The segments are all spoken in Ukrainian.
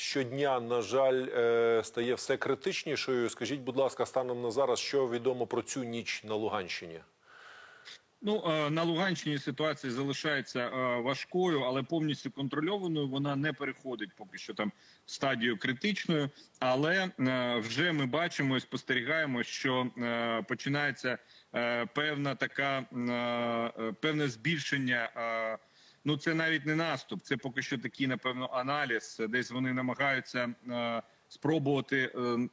щодня, на жаль, е, стає все критичнішою. Скажіть, будь ласка, станом на зараз, що відомо про цю ніч на Луганщині? Ну е, на Луганщині ситуація залишається е, важкою, але повністю контрольованою. Вона не переходить поки що там в стадію критичною. Але вже ми бачимо і спостерігаємо, що починається певна така певне збільшення. Ну, це навіть не наступ, це поки що такий, напевно, аналіз. Десь вони намагаються е, спробувати е,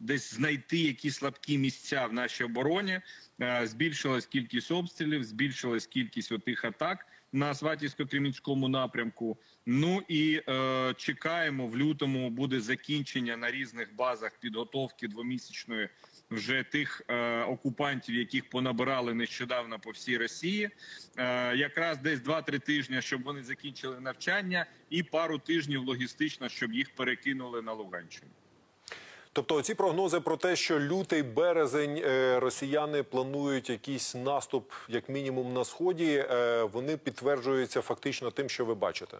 десь знайти які слабкі місця в нашій обороні. Е, збільшилась кількість обстрілів, збільшилась кількість отих атак на Сватівсько-Кремінському напрямку. Ну і е, чекаємо в лютому буде закінчення на різних базах підготовки двомісячної вже тих е, окупантів, яких понабирали нещодавно по всій Росії. Е, якраз десь 2-3 тижні, щоб вони закінчили навчання, і пару тижнів логістично, щоб їх перекинули на Луганщину. Тобто, ці прогнози про те, що лютий березень е, росіяни планують якийсь наступ, як мінімум, на сході, е, вони підтверджуються фактично тим, що ви бачите.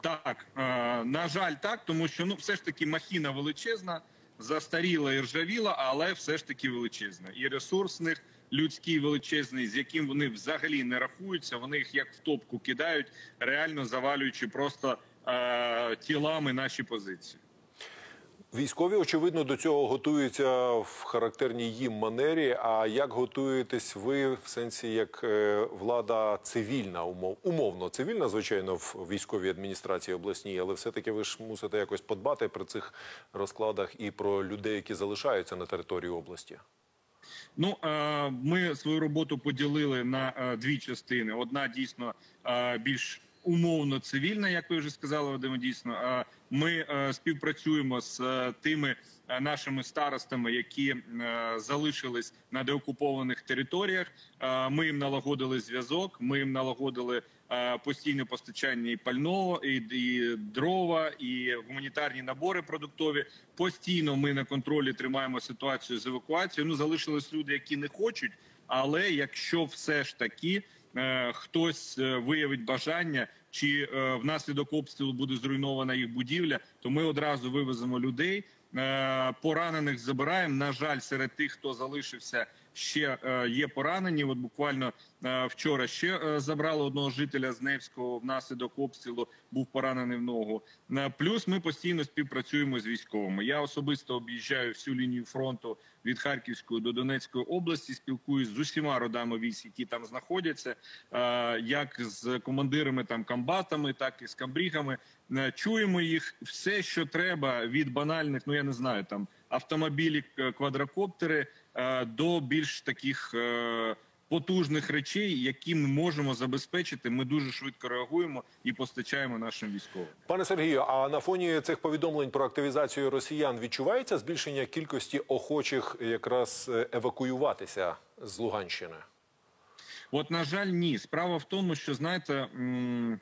Так, е, на жаль, так, тому що ну все ж таки махіна величезна, застаріла і ржавіла, але все ж таки величезна. І ресурсних, людський величезний, з яким вони взагалі не рахуються. Вони їх як в топку кидають, реально завалюючи просто е, тілами наші позиції. Військові, очевидно, до цього готуються в характерній їм манері. А як готуєтесь ви в сенсі, як е, влада цивільна, умов, умовно цивільна, звичайно, в військовій адміністрації обласній, але все-таки ви ж мусите якось подбати при цих розкладах і про людей, які залишаються на території області. Ну е, ми свою роботу поділили на е, дві частини. Одна дійсно більш умовно цивільна, як ви вже сказали, Вадиме, Дійсно, ми е, співпрацюємо з е, тими е, нашими старостами, які залишились на деокупованих територіях. Ми їм налагодили зв'язок. Ми їм налагодили постійне постачання і пального, і, і дрова, і гуманітарні набори продуктові. Постійно ми на контролі тримаємо ситуацію з евакуацією. Ну залишились люди, які не хочуть. Але якщо все ж таки хтось виявить бажання, чи е, внаслідок обстрілу буде зруйнована їх будівля, то ми одразу вивеземо людей. Е, поранених забираємо. На жаль, серед тих, хто залишився, ще е, є поранені. От буквально е, вчора ще е, забрали одного жителя з Невського внаслідок обстрілу. Був поранений в ногу. Плюс ми постійно співпрацюємо з військовими. Я особисто об'їжджаю всю лінію фронту від Харківської до Донецької області. Спілкуюсь з усіма родами військ, які там знаходяться, як з командирами там комбатами, так і з камбрігами. Е, Чуємо їх все, що треба від банальних, ну я не знаю, там автомобілі, квадрокоптери е, до більш таких. е, Потужних речей, які ми можемо забезпечити, ми дуже швидко реагуємо і постачаємо нашим військовим. Пане Сергію, а на фоні цих повідомлень про активізацію росіян відчувається збільшення кількості охочих якраз е, евакуюватися з Луганщини? От, на жаль, ні. Справа в тому, що знаєте, м,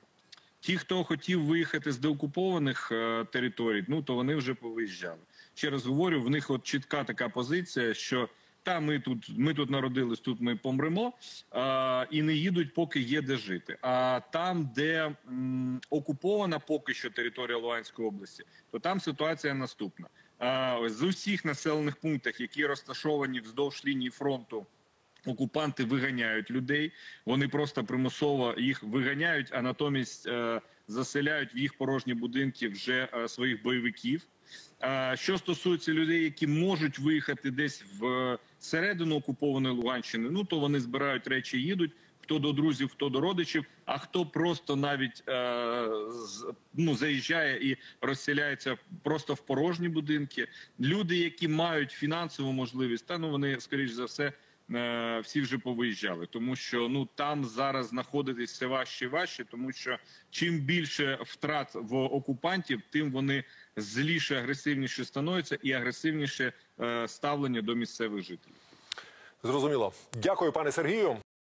ті, хто хотів виїхати з деокупованих е, територій, ну то вони вже повиїжджали. Ще раз говорю, в них от чітка така позиція, що та ми тут, ми тут народились, тут ми помремо, е, і не їдуть, поки є де жити. А там, де м, окупована поки що територія Луганської області, то там ситуація наступна. Е, з усіх населених пунктів, які розташовані вздовж лінії фронту. Окупанти виганяють людей, вони просто примусово їх виганяють, а натомість е, заселяють в їх порожні будинки вже е, своїх бойовиків. Е, що стосується людей, які можуть виїхати десь в е, середину окупованої Луганщини, ну то вони збирають речі, їдуть. Хто до друзів, хто до родичів, а хто просто навіть е, з, ну, заїжджає і розселяється просто в порожні будинки. Люди, які мають фінансову можливість, та ну вони скоріш за все всі вже повиїжджали, тому що ну там зараз знаходитись все важче і важче, тому що чим більше втрат в окупантів, тим вони зліше, агресивніше становляться і агресивніше е, ставлення до місцевих жителів. Зрозуміло. Дякую, пане Сергію.